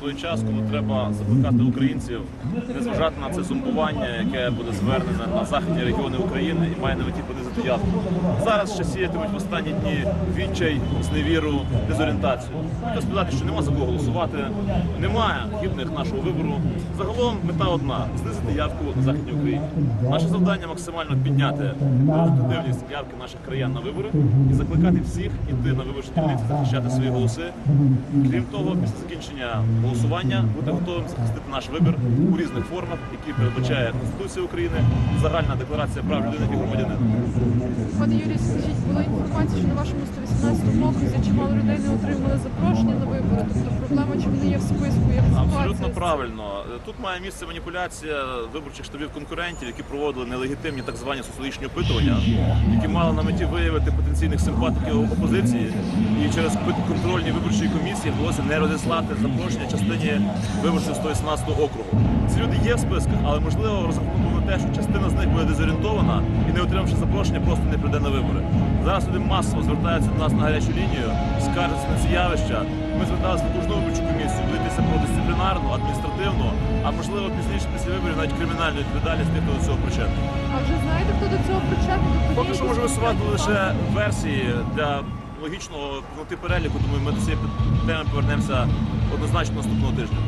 той час, коли треба закликати українців не зважати на це зомбування, яке буде звернене на західні регіони України і має на меті понизити явку. Зараз ще сіятимуть в останні дні відчай, зневіру, дезорієнтацію. Хочу сказати, що нема за кого голосувати, немає гідних нашого вибору. Загалом мета одна знизити явку на західній Україні. Наше завдання максимально підняти результативність явки наших краян на вибори і закликати всіх іти на виборчі дільниці, захищати свої голоси. Крім того, після закінчення голосування бути готовим захистити наш вибір у різних формах, які передбачає Конституція України, загальна декларація прав людини і громадянина. Пане Юрій, скажіть, була інформація, що на вашому 118 окрузі чимало людей не отримали запрошення на вибори. Тобто проблема, чи вони є в списку, як Абсолютно правильно. Тут має місце маніпуляція виборчих штабів конкурентів, які проводили нелегітимні так звані соціологічні опитування, які мали на меті виявити потенційних симпатиків опозиції. І через контрольні виборчі комісії вдалося не розіслати запрошення частині виборців 118 округу. Ці люди є в списках, але можливо розрахунку на те, що частина з них буде дезорієнтована і не отримавши запрошення, просто не прийде на вибори. Зараз люди масово звертаються до нас на гарячу лінію, скаржаться на ці явища. Ми зверталися в окружну дисциплінарну, адміністративну, а можливо пізніше після виборів навіть кримінальну відповідальність тих, хто до цього причетний. А вже знаєте, хто до цього причетний? Тобто Поки що можу висувати лише версії для логічного ну, переліку. Думаю, ми до цієї теми повернемося однозначно наступного тижня.